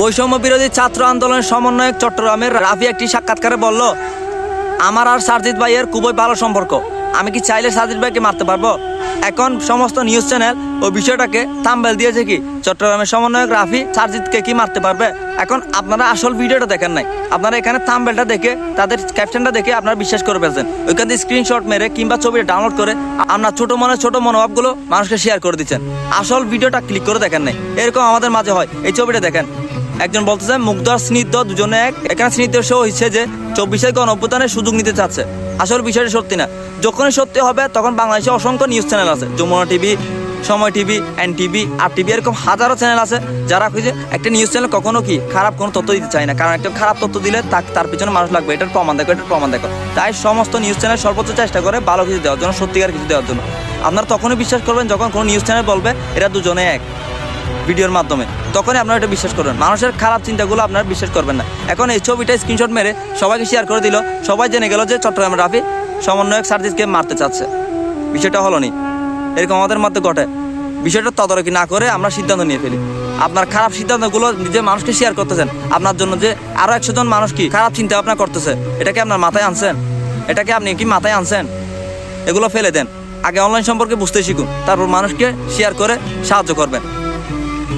বৈষম্য বিরোধী ছাত্র আন্দোলনের সমন্বয়ক চট্টগ্রামের রাফি একটি সাক্ষাৎকারে বলল, আমার আর সারজিৎ ভাইয়ের খুবই ভালো সম্পর্ক। আমি কি চাইলে সারজিৎ ভাইকে মারতে পারব? এখন সমস্ত নিউজ চ্যানেল ও বিষয়টাকে থাম্বেল দিয়েছে কি? চট্টগ্রামের সমন্বয়ক রাফি সারজিৎকে কি মারতে পারবে? এখন আপনারা আসল ভিডিওটা দেখেন নাই। আপনারা এখানে থাম্বেলটা দেখে, তাদের ক্যাপশনটা দেখে আপনারা বিশ্বাস করে ফেলছেন। ওইখান থেকে স্ক্রিনশট মেরে কিংবা ছবিটা ডাউনলোড করে আপনার ছোট মনে ছোট মনোভাবগুলো মানুষকে শেয়ার করে দিচ্ছেন। আসল ভিডিওটা ক্লিক করে দেখেন নাই। এরকম আমাদের মাঝে হয়। এই ছবিটা দেখেন। একজন বলতেছে মুগ্ধ আর স্নিগ্ধ, দুজনে এক। এখানে স্নিগ্ধ শো হচ্ছে যে চব্বিশের গণ অভ্যুত্থানের সুযোগ নিতে চাচ্ছে। আসল বিষয়টা সত্যি না। যখনই সত্যি হবে, তখন বাংলাদেশে অসংখ্য নিউজ চ্যানেল আছে। Jamuna TV, Somoy TV N TV R TV এরকম হাজারো চ্যানেল আছে। যারা খুঁজে একটা নিউজ চ্যানেল কখনো কি খারাপ কোনো তথ্য দিতে চায় না। কারণ একটা খারাপ তথ্য দিলে তার পিছনে মানুষ লাগবে। এটার প্রমাণ দেখো, এটার প্রমাণ দেখো। তাই সমস্ত নিউজ চ্যানেল সর্বোচ্চ চেষ্টা করে ভালো কিছু দেওয়ার জন্য, সত্যিকার কিছু দেওয়ার জন্য। আপনারা তখনই বিশ্বাস করবেন, যখন কোনো নিউজ চ্যানেল বলবে, এরা দুজনে এক। ভিডিওর মাধ্যমে। তখনই আপনারা এটা বিশ্বাস করবেন। মানুষের খারাপ চিন্তাগুলো আপনারা বিশ্বাস করবেন না। এখন এই ছবিটা স্ক্রিনশট মেরে সবাইকে শেয়ার করে দিল। সবাই জেনে গেল যে চট্টগ্রাম রাফি সমন্বয়ক সার্জিসকে মারতে চাচ্ছে। বিষয়টা হলো নি এরকম আমাদের মধ্যে ঘটে। বিষয়টা তদারকি না করে আমরা সিদ্ধান্ত নিয়ে ফেলি। আপনার খারাপ সিদ্ধান্তগুলো নিজে মানুষকে শেয়ার করতেছেন, আপনার জন্য যে আরও একশো জন মানুষ কি খারাপ চিন্তা ভাবনা করতেছে এটাকে আপনার মাথায় আনছেন? এটাকে আপনি কি মাথায় আনছেন? এগুলো ফেলে দেন। আগে অনলাইন সম্পর্কে বুঝতে শিখুন। তারপর মানুষকে শেয়ার করে সাহায্য করবেন।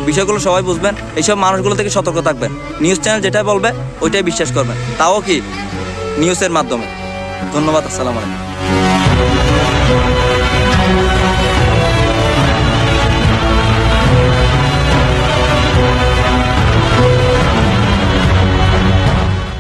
বিষয়গুলো সবাই বুঝবেন, এইসব মানুষগুলো থেকে সতর্ক থাকবেন। নিউজ চ্যানেল যেটা বলবে, ওইটাই বিশ্বাস করবেন। তাও কি? নিউজের মাধ্যমে। ধন্যবাদ, আসসালামু আলাইকুম।